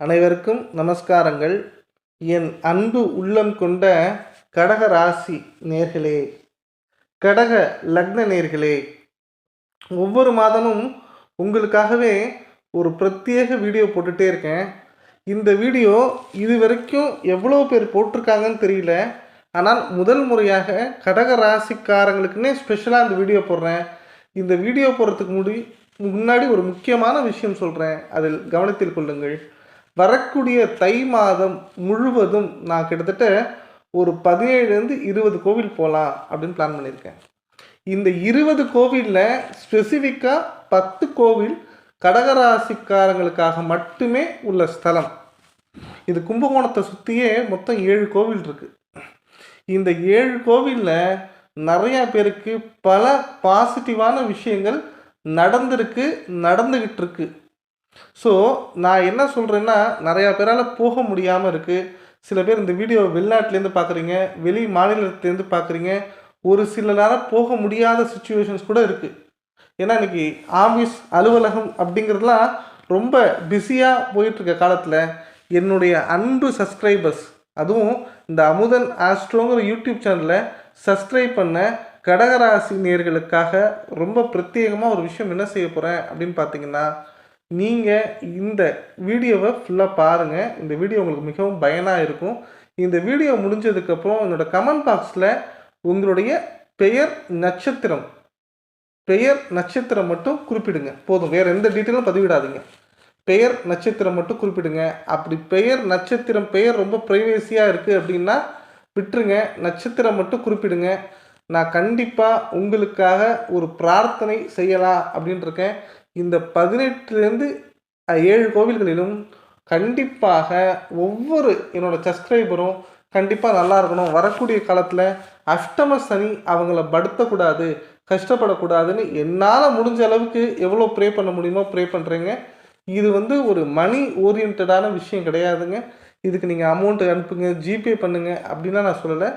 அனைவருக்கும் நமஸ்காரங்கள். என் அன்பு உள்ளம் கொண்ட கடக ராசி நேர்களே கடக லக்ன நேர்களே ஒவ்வொரு மாதமும் உங்களுக்காகவே ஒரு பிரத்யேக வீடியோ போட்டுகிட்டே இருக்கேன். இந்த வீடியோ இது வரைக்கும் எவ்வளோ பேர் போட்டிருக்காங்கன்னு தெரியல. ஆனால் முதல் முறையாக கடக ராசிக்காரங்களுக்குன்னே ஸ்பெஷலாக இந்த வீடியோ போடுறேன். இந்த வீடியோ போடுறதுக்கு முடி முன்னாடி ஒரு முக்கியமான விஷயம் சொல்கிறேன் அதில் கவனத்தில் கொள்ளுங்கள். வரக்கூடிய தை மாதம் முழுவதும் நான் கிட்டத்தட்ட ஒரு பதினேழுலேருந்து இருபது கோவில் போகலாம் அப்படின்னு பிளான் பண்ணியிருக்கேன். இந்த இருபது கோவிலில் ஸ்பெசிஃபிக்காக பத்து கோவில் கடகராசிக்காரங்களுக்காக மட்டுமே உள்ள ஸ்தலம். இது கும்பகோணத்தை சுற்றியே மொத்தம் ஏழு கோவில் இருக்குது இந்த ஏழு கோவிலில் நிறையா பேருக்கு பல பாசிட்டிவான விஷயங்கள் நடந்திருக்கு நடந்துக்கிட்டு இருக்குது ஸோ நான் என்ன சொல்கிறேன்னா நிறையா பேரால் போக முடியாமல் இருக்குது சில பேர் இந்த வீடியோ வெளிநாட்டிலேருந்து பார்க்குறீங்க வெளி மாநிலத்திலேருந்து பார்க்குறீங்க ஒரு சில நேரம் போக முடியாத சுச்சுவேஷன்ஸ் கூட இருக்குது ஏன்னா இன்றைக்கி ஆஃபீஸ் அலுவலகம் அப்படிங்கிறதுலாம் ரொம்ப பிஸியாக போயிட்டுருக்க காலத்தில் என்னுடைய அன்பு சப்ஸ்கிரைபர்ஸ் அதுவும் இந்த அமுதன் ஆஸ்ட்ரோங்கிற யூடியூப் சேனலில் சப்ஸ்கிரைப் பண்ண கடகராசி நேர்களுக்காக ரொம்ப பிரத்யேகமாக ஒரு விஷயம் என்ன செய்ய போகிறேன் அப்படின்னு பார்த்தீங்கன்னா நீங்கள் இந்த வீடியோவை ஃபுல்லாக பாருங்கள் இந்த வீடியோ உங்களுக்கு மிகவும் பயனாக இருக்கும். இந்த வீடியோ முடிஞ்சதுக்கப்புறம் என்னோட கமெண்ட் பாக்ஸில் உங்களுடைய பெயர் நட்சத்திரம். பெயர் நட்சத்திரம் மட்டும் குறிப்பிடுங்க. போதும். வேறு எந்த டீட்டெயிலும் பதிவிடாதீங்க. பெயர் நட்சத்திரம் மட்டும் குறிப்பிடுங்க. அப்படி பெயர் நட்சத்திரம் பெயர் ரொம்ப ப்ரைவேசியாக இருக்குது அப்படின்னா விட்டுருங்க. நட்சத்திரம் மட்டும் குறிப்பிடுங்க. நான் கண்டிப்பாக உங்களுக்காக ஒரு பிரார்த்தனை செய்யலாம் அப்படின்ட்டு இருக்கேன். இந்த பதினெட்டுலேருந்து ஏழு கோவில்களிலும் கண்டிப்பாக ஒவ்வொரு என்னோடய சப்ஸ்கிரைபரும் கண்டிப்பாக நல்லா இருக்கணும். வரக்கூடிய காலத்தில் அஷ்டம சனி அவங்கள படுத்தக்கூடாது கஷ்டப்படக்கூடாதுன்னு என்னால் முடிஞ்ச அளவுக்கு எவ்வளோ ப்ரே பண்ண முடியுமோ ப்ரே பண்ணுறேங்க இது வந்து ஒரு மணி ஓரியன்டான விஷயம் கிடையாதுங்க. இதுக்கு நீங்கள் அமௌண்ட்டு அனுப்புங்க ஜிபே பண்ணுங்கள் அப்படின்னா நான் சொல்லலை.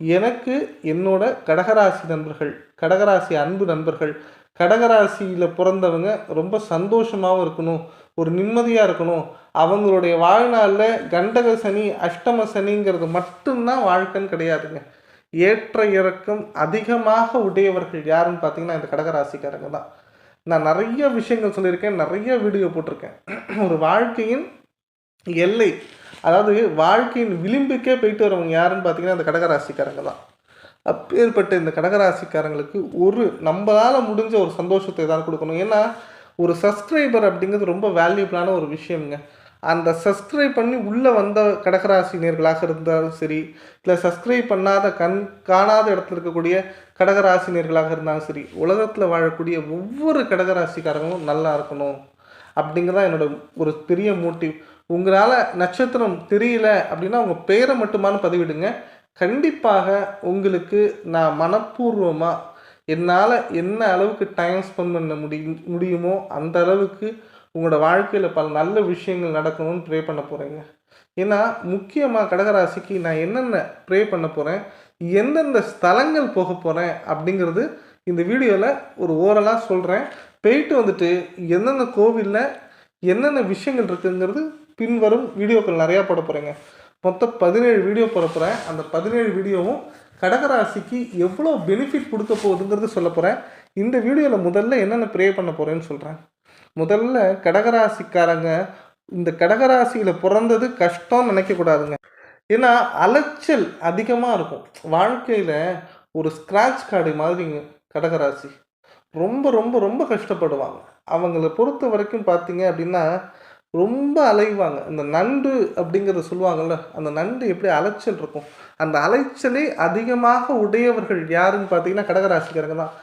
எனக்கு என்னோட கடகராசி நண்பர்கள் கடகராசி அன்பு நண்பர்கள் கடகராசியில் பிறந்தவங்க ரொம்ப சந்தோஷமாகவும் இருக்கணும் ஒரு நிம்மதியாக இருக்கணும். அவங்களுடைய வாழ்நாளில் கண்டக சனி அஷ்டம சனிங்கிறது மட்டும்தான் வாழ்க்கைன்னு கிடையாதுங்க. ஏற்ற இறக்கம் அதிகமாக உடையவர்கள் யாருன்னு பார்த்தீங்கன்னா இந்த கடகராசிக்காரங்க தான். நான் நிறைய விஷயங்கள் சொல்லியிருக்கேன் நிறைய வீடியோ போட்டிருக்கேன். ஒரு வாழ்க்கையின் எல்லை அதாவது வாழ்க்கையின் விளிம்புக்கே போயிட்டு வரவங்க யாருன்னு பார்த்தீங்கன்னா இந்த கடகராசிக்காரங்க தான். அப்பேற்பட்ட இந்த கடகராசிக்காரங்களுக்கு ஒரு நம்மளால் முடிஞ்ச ஒரு சந்தோஷத்தை தான் கொடுக்கணும். ஏன்னா ஒரு சப்ஸ்கிரைபர் அப்படிங்கிறது ரொம்ப வேல்யூபிளான ஒரு விஷயம்ங்க. அந்த சப்ஸ்கிரைப் பண்ணி உள்ளே வந்த கடகராசினியர்களாக இருந்தாலும் சரி இல்லை சப்ஸ்கிரைப் பண்ணாத கண் காணாத இடத்துல இருக்கக்கூடிய கடகராசினியர்களாக இருந்தாலும் சரி உலகத்தில் வாழக்கூடிய ஒவ்வொரு கடகராசிக்காரங்களும் நல்லா இருக்கணும் அப்படிங்கிறதான் என்னோட ஒரு பெரிய மோட்டிவ் உங்களால் நட்சத்திரம் தெரியல அப்படின்னா உங்கள் பெயரை மட்டுமான பதிவிடுங்க. கண்டிப்பாக உங்களுக்கு நான் மனப்பூர்வமாக என்னால் என்ன அளவுக்கு டைம் ஸ்பெண்ட் பண்ண முடியும் முடியுமோ அந்த அளவுக்கு உங்களோட வாழ்க்கையில் பல நல்ல விஷயங்கள் நடக்கணும்னு ப்ரே பண்ண போகிறேங்க ஏன்னா முக்கியமாக கடகராசிக்கு நான் என்னென்ன ப்ரே பண்ண போகிறேன் எந்தெந்த ஸ்தலங்கள் போக போகிறேன் அப்படிங்கிறது இந்த வீடியோவில் ஒரு ஓரலாக சொல்கிறேன் போயிட்டு வந்துட்டு எந்தெந்த கோவிலில் என்னென்ன விஷயங்கள் இருக்குங்கிறது பின்வரும் வீடியோக்கள் நிறையா போட போகிறேங்க மொத்தம் பதினேழு வீடியோ போகிறப்போகிறேன் அந்த பதினேழு வீடியோவும் கடகராசிக்கு எவ்வளோ பெனிஃபிட் கொடுக்க போகுதுங்கிறது சொல்ல போகிறேன் இந்த வீடியோவில் முதல்ல என்னென்ன ப்ரே பண்ண போகிறேன்னு சொல்கிறேன் முதல்ல கடகராசிக்காரங்க இந்த கடகராசியில் பிறந்தது கஷ்டம்னு நினைக்கக்கூடாதுங்க ஏன்னா அலைச்சல் அதிகமாக இருக்கும். வாழ்க்கையில் ஒரு ஸ்க்ராட்ச் கார்டு மாதிரிங்க கடகராசி ரொம்ப ரொம்ப ரொம்ப கஷ்டப்படுவாங்க. அவங்கள பொறுத்த வரைக்கும் பார்த்தீங்க அப்படின்னா ரொம்ப அலைவாங்க. இந்த நண்டு அப்படிங்கிறத சொல்லுவாங்கள்ல அந்த நண்டு எப்படி அலைச்சல் இருக்கும்? அந்த அலைச்சலே அதிகமாக உடையவர்கள் யாருன்னு பார்த்தீங்கன்னா கடகராசிக்காரங்க தான்.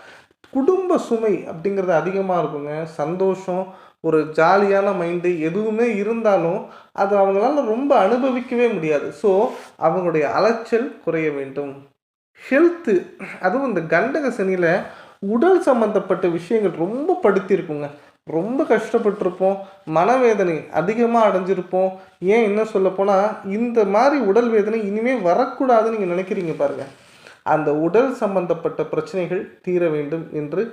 குடும்ப சுமை அப்படிங்கிறது அதிகமாக இருக்குங்க. சந்தோஷம் ஒரு ஜாலியான மைண்டு எதுவுமே இருந்தாலும் அது அவங்களால ரொம்ப அனுபவிக்கவே முடியாது. ஸோ அவங்களுடைய அலைச்சல் குறைய வேண்டும். ஹெல்த்து அதுவும் இந்த கண்டக சனியில் உடல் சம்மந்தப்பட்ட விஷயங்கள் ரொம்ப படுத்தியிருக்குங்க ரொம்ப கஷ்டப்பட்டிருப்போம் மனவேதனை அதிகமாக அடைஞ்சிருப்போம். ஏன் என்ன சொல்ல போனால் இந்த மாதிரி உடல் வேதனை இனிமேல் வரக்கூடாதுன்னு நீங்கள் நினைக்கிறீங்க பாருங்கள் அந்த உடல் சம்பந்தப்பட்ட பிரச்சனைகள் தீர வேண்டும் என்று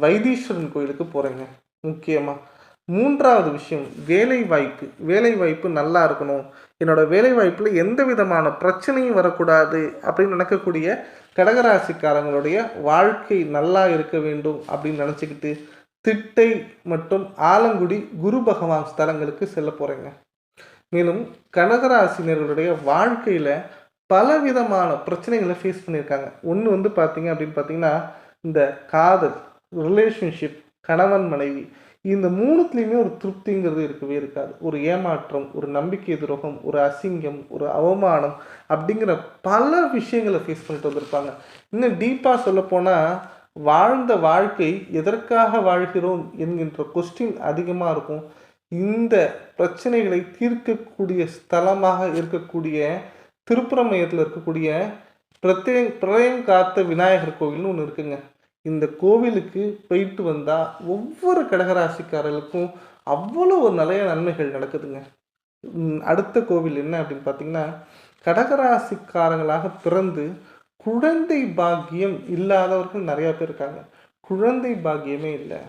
வைத்தீஸ்வரன் கோயிலுக்கு போகிறேங்க முக்கியமாக மூன்றாவது விஷயம் வேலை வாய்ப்பு வேலை வாய்ப்பு நல்லா இருக்கணும். என்னோட வேலை வாய்ப்பில் எந்த விதமான பிரச்சனையும் வரக்கூடாது அப்படின்னு நினைக்கக்கூடிய கடகராசிக்காரங்களுடைய வாழ்க்கை நல்லா இருக்க வேண்டும் அப்படின்னு நினச்சிக்கிட்டு திட்டை மற்றும் ஆலங்குடி குரு பகவான் ஸ்தலங்களுக்கு செல்ல போகிறேங்க மேலும் கனகராசினர்களுடைய வாழ்க்கையில் பலவிதமான பிரச்சனைகளை ஃபேஸ் பண்ணியிருக்காங்க. ஒன்று வந்து பார்த்தீங்க அப்படின்னு பார்த்தீங்கன்னா இந்த காதல் ரிலேஷன்ஷிப் கணவன் மனைவி இந்த மூணுத்துலேயுமே ஒரு திருப்திங்கிறது இருக்கவே இருக்காது. ஒரு ஏமாற்றம் ஒரு நம்பிக்கை துரோகம் ஒரு அசிங்கம் ஒரு அவமானம் அப்படிங்கிற பல விஷயங்களை ஃபேஸ் பண்ணிட்டு வந்திருப்பாங்க. இன்னும் டீப்பாக சொல்லப்போனால் வாழ்ந்த வாழ்க்கை எதற்காக வாழ்கிறோம் என்கின்ற கொஸ்டின் அதிகமாக இருக்கும். இந்த பிரச்சனைகளை தீர்க்கக்கூடிய ஸ்தலமாக இருக்கக்கூடிய திருப்புறமயத்தில் இருக்கக்கூடிய பிரத்யே பிரளயம் காத்த விநாயகர் கோவில்னு ஒன்று இருக்குங்க. இந்த கோவிலுக்கு போயிட்டு வந்தால் ஒவ்வொரு கடகராசிக்காரர்களுக்கும் அவ்வளோ ஒரு நிறைய நன்மைகள் நடக்குதுங்க. அடுத்த கோவில் என்ன அப்படின்னு பார்த்தீங்கன்னா கடகராசிக்காரங்களாக பிறந்து குழந்தை பாக்கியம் இல்லாதவர்கள் நிறையா பேர் இருக்காங்க. குழந்தை பாக்கியமே இல்லை.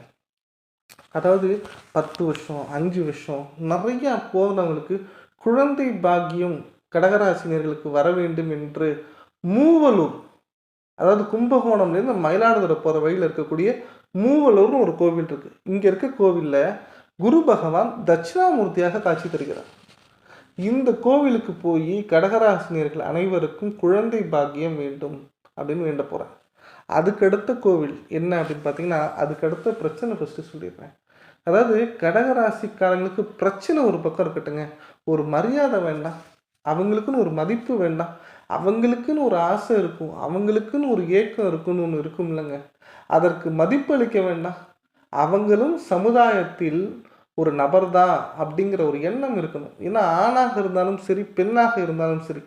அதாவது பத்து வருஷம் அஞ்சு வருஷம் நிறையா போனவங்களுக்கு குழந்தை பாக்கியம் கடகராசினியர்களுக்கு வர வேண்டும் என்று மூவலூர் அதாவது கும்பகோணம்லேருந்து மயிலாடுதுறை போகிற வழியில் இருக்கக்கூடிய மூவலூர்னு ஒரு கோவில் இருக்குது இங்கே இருக்க கோவிலில் குரு பகவான் தட்சிணாமூர்த்தியாக காட்சி தருகிறார். இந்த கோவிலுக்கு போய் கடகராசினியர்கள் அனைவருக்கும் குழந்தை பாக்கியம் வேண்டும் அப்படின்னு வேண்ட போகிறேன் அதுக்கடுத்த கோவில் என்ன அப்படின்னு பார்த்தீங்கன்னா அதுக்கடுத்த பிரச்சனை ஃபஸ்ட்டு சொல்லிடுறேன். அதாவது கடகராசிக்காரங்களுக்கு பிரச்சனை ஒரு பக்கம் இருக்கட்டுங்க. ஒரு மரியாதை வேண்டாம். அவங்களுக்குன்னு ஒரு மதிப்பு வேண்டாம். அவங்களுக்குன்னு ஒரு ஆசை இருக்கும். அவங்களுக்குன்னு ஒரு ஏக்கம் இருக்குன்னு ஒன்று இருக்கும் இல்லைங்க. அதற்கு மதிப்பு அளிக்க வேண்டாம். அவங்களும் சமுதாயத்தில் ஒரு நபர் தான் அப்படிங்கிற ஒரு எண்ணம் இருக்கணும். ஏன்னா ஆணாக இருந்தாலும் சரி பெண்ணாக இருந்தாலும் சரி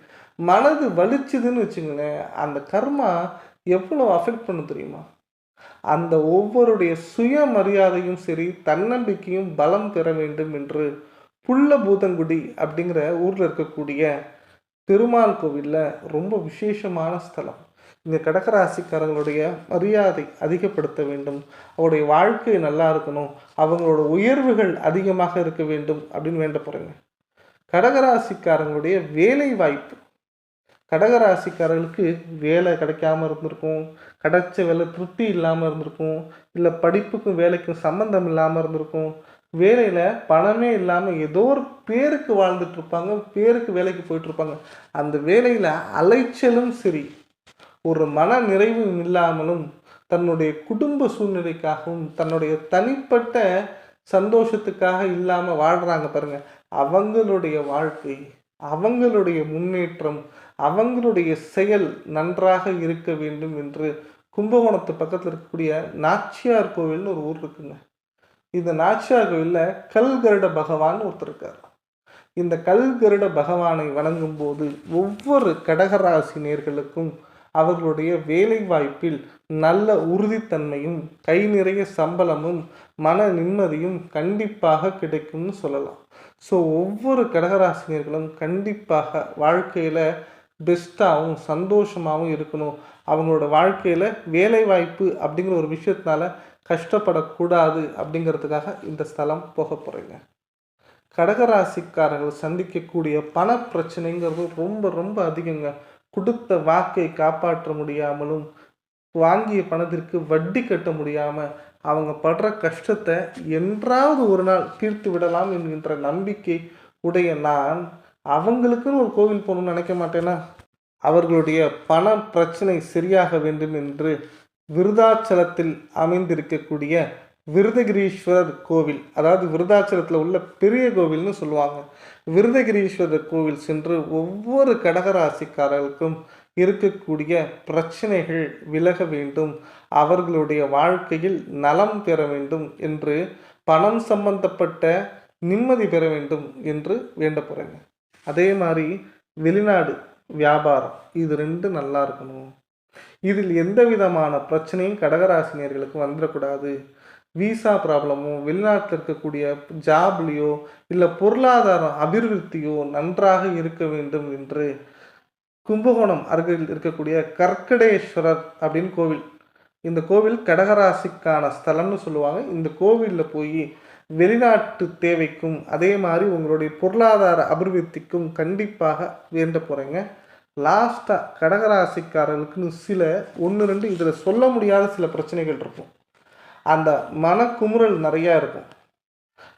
மனது வலிச்சுதுன்னு வச்சுங்களேன் அந்த கர்மா எவ்வளோ அஃபெக்ட் பண்ண தெரியுமா? அந்த ஒவ்வொருடைய சுயமரியாதையும் சரி தன்னம்பிக்கையும் பலம் பெற வேண்டும் என்று புள்ள பூதங்குடி அப்படிங்கிற ஊரில் இருக்கக்கூடிய பெருமாள் கோவிலில் ரொம்ப விசேஷமான ஸ்தலம். இந்த கடகராசிக்காரங்களுடைய மரியாதை அதிகப்படுத்த வேண்டும். அவருடைய வாழ்க்கை நல்லா இருக்கணும். அவங்களோட உயர்வுகள் அதிகமாக இருக்க வேண்டும் அப்படின்னு வேண்ட போகிறேங்க கடகராசிக்காரங்களுடைய வேலை வாய்ப்பு. கடகராசிக்காரர்களுக்கு வேலை கிடைக்காம இருந்திருக்கும். கிடைச்ச வேலை திருப்தி இல்லாமல் இருந்திருக்கும். இல்லை படிப்புக்கும் வேலைக்கும் சம்மந்தம் இல்லாமல் இருந்திருக்கும். வேலையில் பணமே இல்லாமல் ஏதோ ஒரு பேருக்கு வாழ்ந்துட்டு இருப்பாங்க. பேருக்கு வேலைக்கு போயிட்டு இருப்பாங்க. அந்த வேலையில் அலைச்சலும் சரி. ஒரு மன நிறைவும் இல்லாமலும் தன்னுடைய குடும்ப சூழ்நிலைக்காகவும் தன்னுடைய தனிப்பட்ட சந்தோஷத்துக்காக இல்லாமல் வாழ்கிறாங்க பாருங்க. அவங்களுடைய வாழ்க்கை அவங்களுடைய முன்னேற்றம் அவங்களுடைய செயல் நன்றாக இருக்க வேண்டும் என்று கும்பகோணத்து பக்கத்தில் இருக்கக்கூடிய நாச்சியார் கோவில்னு ஒரு ஊர் இருக்குங்க. இந்த நாச்சியார் கோவிலில் கல்கருட பகவான் ஒருத்தர் இருக்கார். இந்த கல்கருட பகவானை வணங்கும் போது ஒவ்வொரு கடகராசி நேர்களுக்கும் அவர்களுடைய வேலை வாய்ப்பில் நல்ல உறுதித்தன்மையும் கை நிறைய சம்பளமும் மன நிம்மதியும் கண்டிப்பாக கிடைக்கும்னு சொல்லலாம். ஸோ ஒவ்வொரு கடகராசினியர்களும் கண்டிப்பாக வாழ்க்கையில் பெஸ்ட்டாகவும் சந்தோஷமாகவும் இருக்கணும். அவங்களோட வாழ்க்கையில் வேலை வாய்ப்பு அப்படிங்கிற ஒரு விஷயத்தினால கஷ்டப்படக்கூடாது அப்படிங்கிறதுக்காக இந்த ஸ்தலம் போக போகிறீங்க கடகராசிக்காரர்கள் சந்திக்கக்கூடிய பண பிரச்சனைங்கிறது ரொம்ப ரொம்ப அதிகங்க. கொடுத்த வாக்கை காப்பாற்ற முடியாமலும் வாங்கிய பணத்திற்கு வட்டி கட்ட முடியாமல் அவங்க படுற கஷ்டத்தை என்றாவது ஒரு நாள் தீர்த்து விடலாம் என்கின்ற நம்பிக்கை உடைய நான் அவங்களுக்குன்னு ஒரு கோவில் போகணும்னு நினைக்க மாட்டேனா? அவர்களுடைய பண பிரச்சனை சரியாக வேண்டும் என்று விருதாச்சலத்தில் அமைந்திருக்கக்கூடிய விருதகிரீஸ்வரர் கோவில் அதாவது விருதாச்சலத்தில் உள்ள பெரிய கோவில்னு சொல்லுவாங்க. விருதகிரீஸ்வரர் கோவில் சென்று ஒவ்வொரு கடகராசிக்காரர்களுக்கும் இருக்கக்கூடிய பிரச்சனைகள் விலக வேண்டும். அவர்களுடைய வாழ்க்கையில் நலம் பெற வேண்டும் என்று பணம் சம்பந்தப்பட்ட நிம்மதி பெற வேண்டும் என்று வேண்ட போகிறேங்க அதே மாதிரி வெளிநாடு வியாபாரம் இது ரெண்டும் நல்லா இருக்கணும். இதில் எந்த விதமான பிரச்சனையும் கடகராசினியர்களுக்கு வந்துடக்கூடாது. விசா ப்ராப்ளமோ வெளிநாட்டில் இருக்கக்கூடிய ஜாப்லேயோ இல்லை பொருளாதாரம் அபிவிருத்தியோ நன்றாக இருக்க வேண்டும் என்று கும்பகோணம் அருகில் இருக்கக்கூடிய கற்கடேஸ்வரர் அப்படின்னு கோவில். இந்த கோவில் கடகராசிக்கான ஸ்தலம்னு சொல்லுவாங்க. இந்த கோவிலில் போய் வெளிநாட்டு தேவைக்கும் அதே மாதிரி உங்களுடைய பொருளாதார அபிவிருத்திக்கும் கண்டிப்பாக வேண்ட போகிறேங்க லாஸ்ட்டாக கடகராசிக்காரர்களுக்குன்னு சில ஒன்று ரெண்டு இதில் சொல்ல முடியாத சில பிரச்சனைகள் இருக்கும். அந்த மனக்குமுறல் நிறையா இருக்கும்.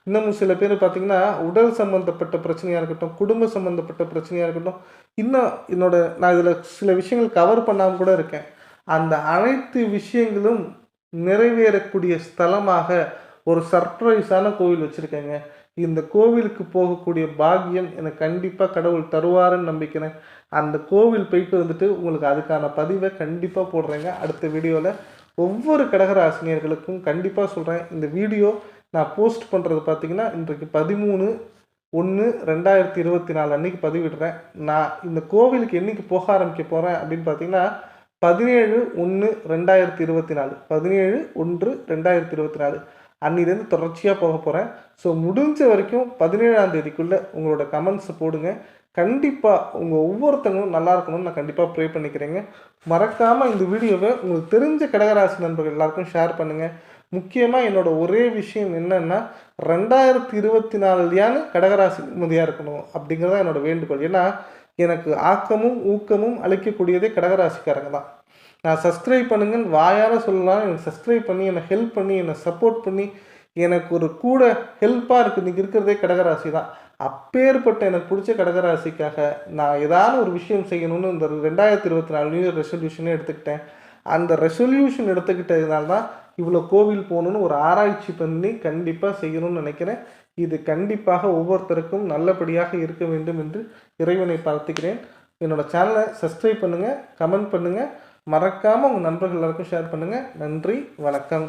இன்னமும் சில பேர் பார்த்தீங்கன்னா உடல் சம்மந்தப்பட்ட பிரச்சனையாக இருக்கட்டும் குடும்ப சம்மந்தப்பட்ட பிரச்சனையாக இருக்கட்டும் இன்னும் என்னோட நான் இதில் சில விஷயங்கள் கவர் பண்ணாமல் கூட இருக்கேன். அந்த அனைத்து விஷயங்களும் நிறைவேறக்கூடிய ஸ்தலமாக ஒரு சர்ப்ரைஸான கோவில் வச்சுருக்கேங்க. இந்த கோவிலுக்கு போகக்கூடிய பாக்கியம் எனக்கு கண்டிப்பாக கடவுள் தருவாருன்னு நம்பிக்கிறேன். அந்த கோவில் போயிட்டு வந்துட்டு உங்களுக்கு அதுக்கான பதிவை கண்டிப்பாக போடுறேங்க. அடுத்த வீடியோவில் ஒவ்வொரு கடகராசினியர்களுக்கும் கண்டிப்பாக சொல்கிறேன் இந்த வீடியோ நான் போஸ்ட் பண்ணுறது பார்த்தீங்கன்னா இன்றைக்கு பதிமூணு ஒன்று ரெண்டாயிரத்தி இருபத்தி நாலு அன்னைக்கு பதிவிடுறேன். நான் இந்த கோவிலுக்கு என்றைக்கு போக ஆரம்பிக்க போகிறேன் அப்படின்னு பார்த்தீங்கன்னா பதினேழு ஒன்று ரெண்டாயிரத்தி இருபத்தி நாலு. பதினேழு ஒன்று ரெண்டாயிரத்தி இருபத்தி நாலு. அன்னிலேருந்து தொடர்ச்சியாக போக போகிறேன் ஸோ முடிஞ்ச வரைக்கும் பதினேழாம் தேதிக்குள்ளே உங்களோட கமெண்ட்ஸை போடுங்க. கண்டிப்பாக உங்கள் ஒவ்வொருத்தங்களும் நல்லா இருக்கணும்னு நான் கண்டிப்பாக ப்ரே பண்ணிக்கிறேங்க. மறக்காமல் இந்த வீடியோவை உங்களுக்கு தெரிஞ்ச கடகராசி நண்பர்கள் எல்லாருக்கும் ஷேர் பண்ணுங்கள் முக்கியமாக என்னோட ஒரே விஷயம் என்னென்னா ரெண்டாயிரத்தி இருபத்தி நாலுலையான கடகராசி நிம்மதியாக இருக்கணும் அப்படிங்கிறதா என்னோட வேண்டுகோள். ஏன்னா எனக்கு ஆக்கமும் ஊக்கமும் அளிக்கக்கூடியதே கடகராசிக்காரங்க தான். நான் சப்ஸ்கிரைப் பண்ணுங்கன்னு வாயார சொல்லலாம் எனக்கு சப்ஸ்கிரைப் பண்ணி என்னை ஹெல்ப் பண்ணி என்னை சப்போர்ட் பண்ணி எனக்கு ஒரு கூட ஹெல்ப்பாக இருக்குது இன்றைக்கி இருக்கிறதே கடகராசி தான். அப்பேற்பட்ட எனக்கு பிடிச்ச கடகராசிக்காக நான் ஏதாவது ஒரு விஷயம் செய்யணும்னு இந்த ரெண்டாயிரத்தி இருபத்தி நாலு நியூ இயர் ரெசல்யூஷனே எடுத்துக்கிட்டேன். அந்த ரெசல்யூஷன் எடுத்துக்கிட்டதுனால தான் இவ்வளோ கோவில் போகணுன்னு ஒரு ஆராய்ச்சி பண்ணி கண்டிப்பாக செய்யணும்னு நினைக்கிறேன். இது கண்டிப்பாக ஒவ்வொருத்தருக்கும் நல்லபடியாக இருக்க வேண்டும் என்று இறைவனை பார்த்துக்கிறேன் என்னோடய சேனலை சப்ஸ்கிரைப் பண்ணுங்கள் கமெண்ட் பண்ணுங்கள் மறக்காமல் உங்கள் நண்பர்கள் எல்லாருக்கும் ஷேர் பண்ணுங்கள் நன்றி வணக்கம்.